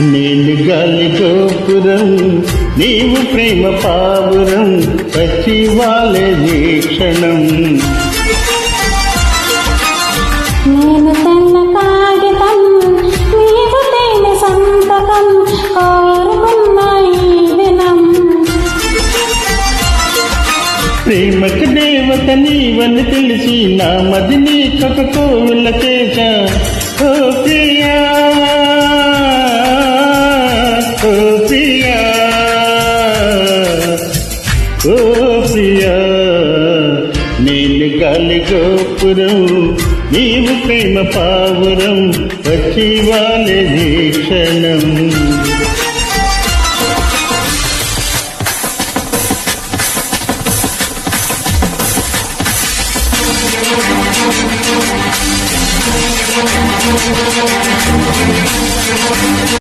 నేను గాలి గోపురం నీవు ప్రేమ పావురం వచ్చి వాళ్ళే క్షణం. నేను తెల్ల కాగితం నీవు తేనె సంతకం కోరుకున్న ఈ దినం. ప్రేమకు దేవత నీవని తెలిసి నా మది నీ కథ కోవిల ఓ ప్రియా నేను గాలి గోపురం నీవు ప్రేమ పావురం వచ్చి వీక్షణం